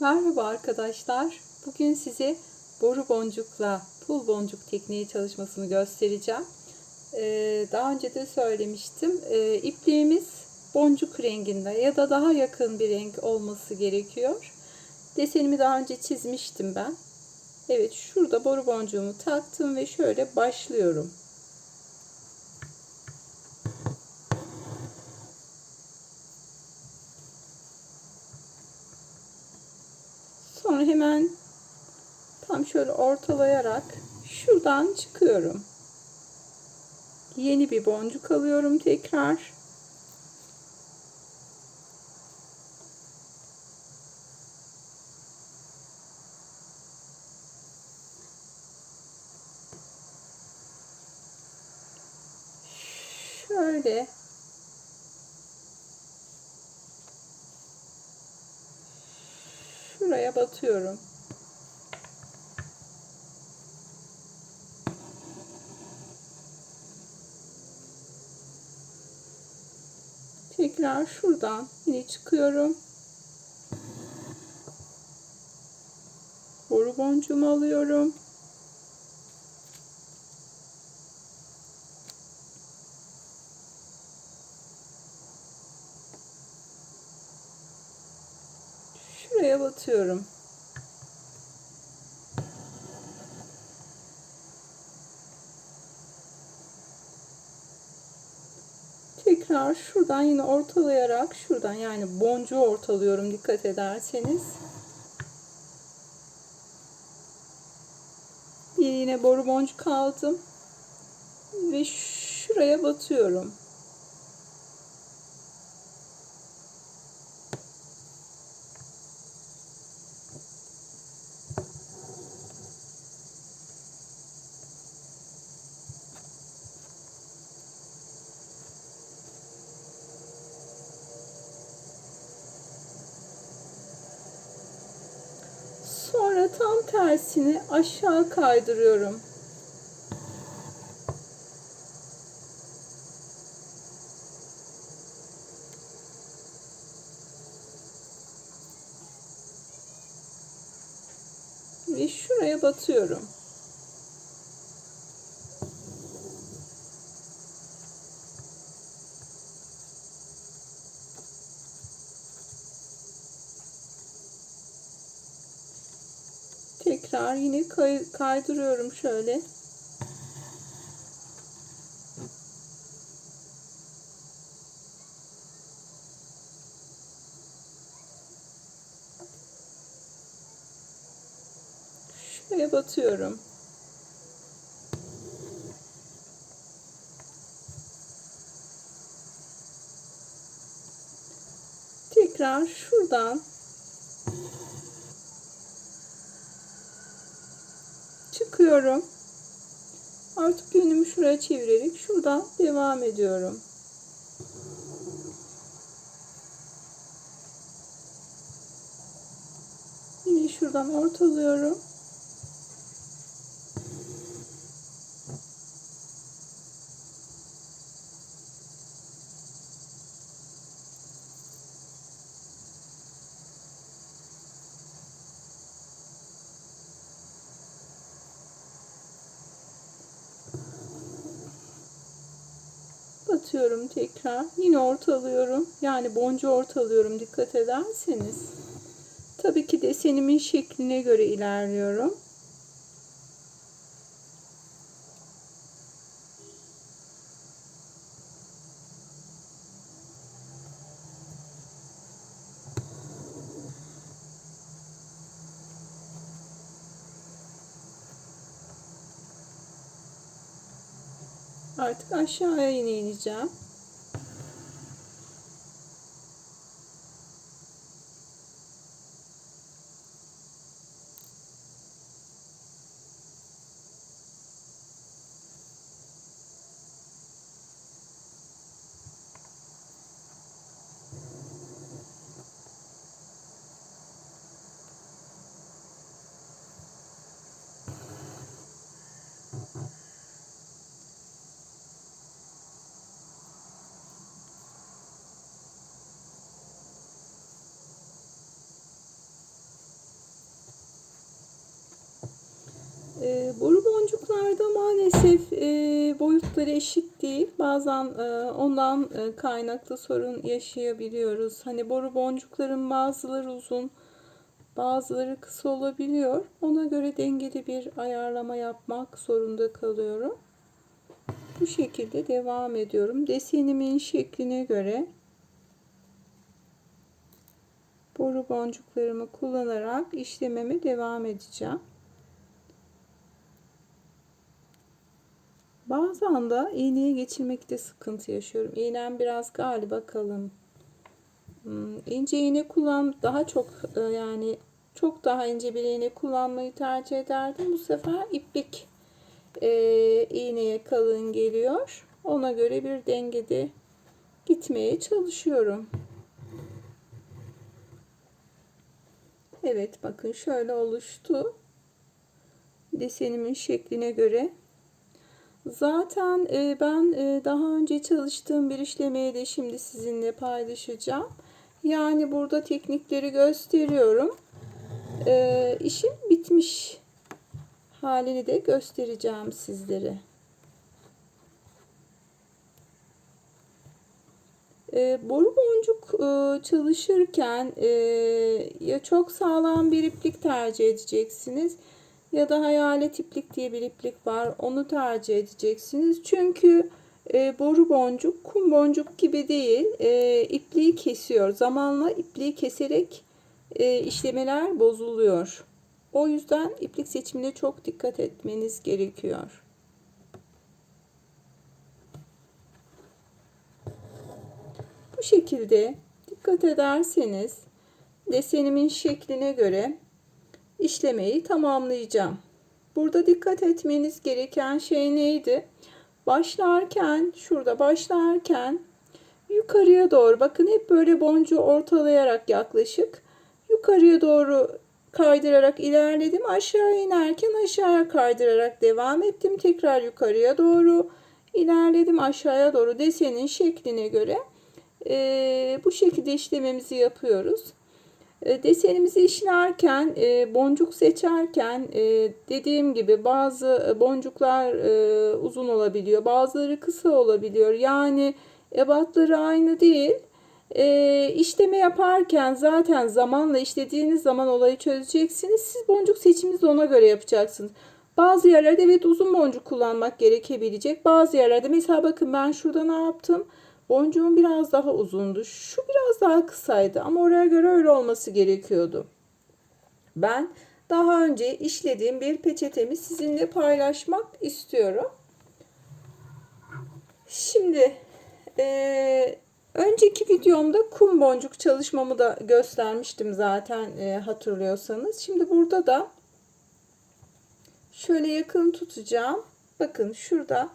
Merhaba arkadaşlar. Bugün size boru boncukla pul boncuk tekniği çalışmasını göstereceğim. Ee, daha önce de söylemiştim. Ee, ipliğimiz boncuk renginde ya da daha yakın bir renk olması gerekiyor. Desenimi daha önce çizmiştim ben. Evet şurada boru boncuğumu taktım ve şöyle başlıyorum. Sonra hemen tam şöyle ortalayarak şuradan çıkıyorum. Yeni bir boncuk alıyorum tekrar. Şöyle şuraya batıyorum. Tekrar şuradan yine çıkıyorum. Boru boncuğumu alıyorum. Şuraya batıyorum. Tekrar şuradan yine ortalayarak şuradan yani boncuğu ortalıyorum dikkat ederseniz. Bir yine boru boncuk aldım. Ve şuraya batıyorum. Sonra tam tersini aşağı kaydırıyorum. Ve şuraya batıyorum. Tekrar yine kay kaydırıyorum şöyle. Şuraya batıyorum. Tekrar şuradan çıkıyorum. Artık yönümü şuraya çevirerek şuradan devam ediyorum. Yine şuradan ortalıyorum. Batıyorum tekrar. Yine ortalıyorum. Yani boncuğu ortalıyorum dikkat ederseniz. Tabii ki desenimin şekline göre ilerliyorum. Artık aşağıya yine ineceğim. E, boru boncuklarda maalesef e, boyutları eşit değil. Bazen e, ondan e, kaynaklı sorun yaşayabiliyoruz. Hani boru boncukların bazıları uzun, bazıları kısa olabiliyor. Ona göre dengeli bir ayarlama yapmak zorunda kalıyorum. Bu şekilde devam ediyorum. Desenimin şekline göre boru boncuklarımı kullanarak işlememe devam edeceğim. Bazen de iğneye geçirmekte sıkıntı yaşıyorum. İğnem biraz galiba kalın. Hmm, ince iğne kullan daha çok e, yani çok daha ince bir iğne kullanmayı tercih ederdim. Bu sefer iplik e, iğneye kalın geliyor. Ona göre bir dengede gitmeye çalışıyorum. Evet bakın şöyle oluştu. Desenimin şekline göre. Zaten e, ben e, daha önce çalıştığım bir işlemeyi de şimdi sizinle paylaşacağım. Yani burada teknikleri gösteriyorum. E, işim bitmiş halini de göstereceğim sizlere. Boru boncuk çalışırken ya çok sağlam bir iplik tercih edeceksiniz ya da hayalet iplik diye bir iplik var. Onu tercih edeceksiniz. Çünkü e, boru boncuk kum boncuk gibi değil. E, ipliği kesiyor. Zamanla ipliği keserek e, işlemeler bozuluyor. O yüzden iplik seçimine çok dikkat etmeniz gerekiyor. Bu şekilde dikkat ederseniz desenimin şekline göre işlemeyi tamamlayacağım. Burada dikkat etmeniz gereken şey neydi? Başlarken, şurada başlarken yukarıya doğru bakın hep böyle boncuğu ortalayarak yaklaşık yukarıya doğru kaydırarak ilerledim. Aşağı inerken aşağıya kaydırarak devam ettim. Tekrar yukarıya doğru ilerledim. Aşağıya doğru desenin şekline göre e, bu şekilde işlememizi yapıyoruz. E, desenimizi işlerken, e, boncuk seçerken e, dediğim gibi bazı boncuklar uzun olabiliyor, bazıları kısa olabiliyor. Yani ebatları aynı değil. İşleme yaparken zaten zamanla işlediğiniz zaman olayı çözeceksiniz. Siz boncuk seçiminizi ona göre yapacaksınız. Bazı yerlerde evet uzun boncuk kullanmak gerekebilecek. Bazı yerlerde mesela bakın ben şurada ne yaptım? Boncuğum biraz daha uzundu. Şu biraz daha kısaydı ama oraya göre öyle olması gerekiyordu. Ben daha önce işlediğim bir peçetemi sizinle paylaşmak istiyorum. Şimdi e, önceki videomda kum boncuk çalışmamı da göstermiştim zaten e, hatırlıyorsanız. Şimdi burada da şöyle yakın tutacağım. Bakın şurada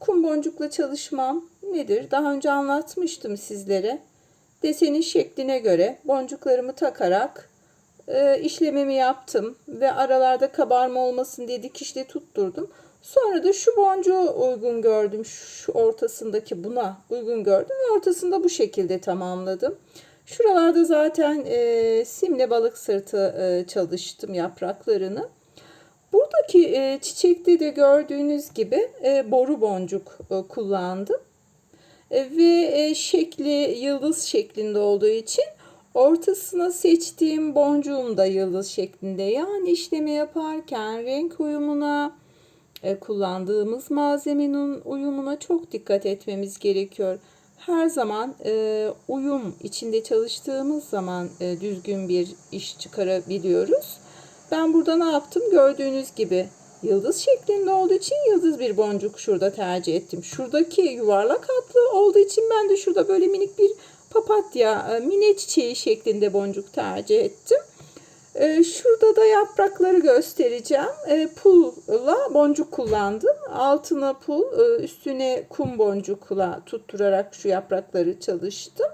kum boncukla çalışmam nedir? Daha önce anlatmıştım sizlere. Desenin şekline göre boncuklarımı takarak e, işlemimi yaptım ve aralarda kabarma olmasın diye dikişle tutturdum. Sonra da şu boncuğu uygun gördüm. Şu ortasındaki buna uygun gördüm ortasında bu şekilde tamamladım. Şuralarda zaten e, simle balık sırtı e, çalıştım yapraklarını. Buradaki e, çiçekte de gördüğünüz gibi e, boru boncuk e, kullandım. Ve e, şekli yıldız şeklinde olduğu için ortasına seçtiğim boncuğum da yıldız şeklinde. Yani işleme yaparken renk uyumuna, e, kullandığımız malzemenin uyumuna çok dikkat etmemiz gerekiyor. Her zaman e, uyum içinde çalıştığımız zaman düzgün bir iş çıkarabiliyoruz. Ben burada ne yaptım? Gördüğünüz gibi yıldız şeklinde olduğu için yıldız bir boncuk şurada tercih ettim. Şuradaki yuvarlak hatlı olduğu için ben de şurada böyle minik bir papatya, e, mine çiçeği şeklinde boncuk tercih ettim. E, şurada da yaprakları göstereceğim. E, pulla boncuk kullandım. Altına pul, üstüne kum boncukla tutturarak şu yaprakları çalıştım.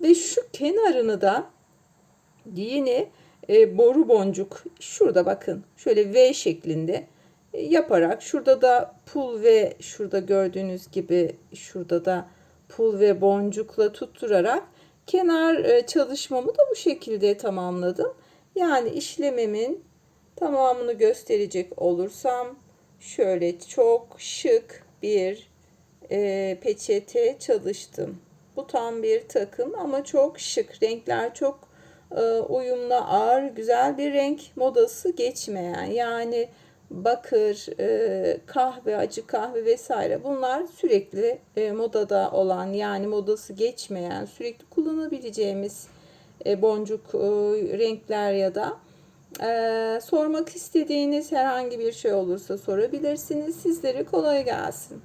Ve şu kenarını da yine e, boru boncuk şurada bakın şöyle V şeklinde e, yaparak şurada da pul ve şurada gördüğünüz gibi şurada da pul ve boncukla tutturarak kenar e, çalışmamı da bu şekilde tamamladım. Yani işlememin Tamamını gösterecek olursam şöyle çok şık bir e, peçete çalıştım. Bu tam bir takım ama çok şık. Renkler çok uyumlu, ağır, güzel bir renk modası geçmeyen. Yani bakır, e, kahve, acı kahve vesaire bunlar sürekli e, modada olan yani modası geçmeyen, sürekli kullanabileceğimiz e, boncuk renkler ya da sormak istediğiniz herhangi bir şey olursa sorabilirsiniz. Sizlere kolay gelsin.